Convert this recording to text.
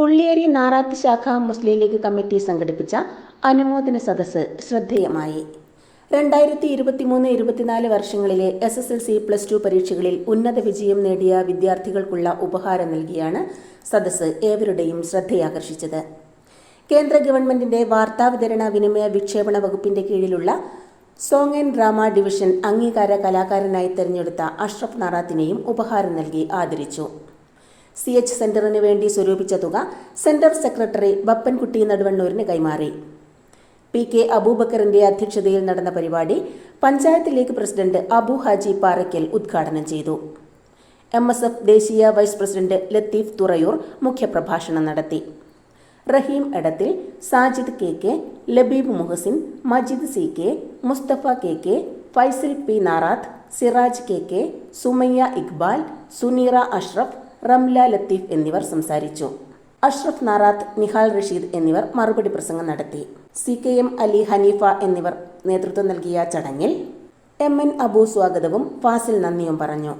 ഉള്ളിയേരി നാറാത്ത് ശാഖ മുസ്ലിം league committee സംഘടിപ്പിച്ച അനുമോദന സദസ്സ് ശ്രദ്ധേയമായി. രണ്ടായിരത്തി ഇരുപത്തിമൂന്ന് ഇരുപത്തിനാല് വർഷങ്ങളിലെ S S L C plus two പരീക്ഷകളിൽ ഉന്നത വിജയം നേടിയ വിദ്യാർത്ഥികൾക്കുള്ള ഉപഹാരം നൽകിയാണ് സദസ്സ് ഏവരുടെയും ശ്രദ്ധയാകർഷിച്ചത്. കേന്ദ്ര ഗവൺമെന്റിന്റെ വാർത്താവിതരണ വിനിമയ വിക്ഷേപണ വകുപ്പിന്റെ കീഴിലുള്ള സോങ് ആൻഡ് ഡ്രാമ ഡിവിഷൻ അംഗീകാര കലാകാരനായി തെരഞ്ഞെടുത്ത അഷ്റഫ് നാറാത്തിനെയും ഉപഹാരം നൽകി ആദരിച്ചു. സി എച്ച് സെന്ററിന് വേണ്ടി സ്വരൂപിച്ച തുക സെന്റർ സെക്രട്ടറി ബപ്പൻകുട്ടി നടുവണ്ണൂരിന് കൈമാറി. പി കെ അബൂബക്കറിന്റെ അധ്യക്ഷതയിൽ നടന്ന പരിപാടി പഞ്ചായത്ത് ലീഗ് പ്രസിഡന്റ് അബു ഹാജി പാറയ്ക്കൽ ഉദ്ഘാടനം ചെയ്തു. എം എസ് എഫ് ദേശീയ വൈസ് പ്രസിഡന്റ് ലത്തീഫ് തുറയൂർ മുഖ്യപ്രഭാഷണം നടത്തി. Raheem Edathil Sajid K K Labeeb Muhsin Majeed C K Musthafa K K Faisal P Narath Siraj K K Sumayya Iqbal Suneera Ashraf Ramla Latheef എന്നിവർ സംസാരിച്ചു. അഷ്റഫ് നാറാത്ത് നിഹാൽ റഷീദ് എന്നിവർ മറുപടി പ്രസംഗം നടത്തി. C K M Ali Haneefa എന്നിവർ നേതൃത്വം നൽകിയ ചടങ്ങിൽ എം എൻ അബു സ്വാഗതവും ഫാസിൽ നന്ദിയും പറഞ്ഞു.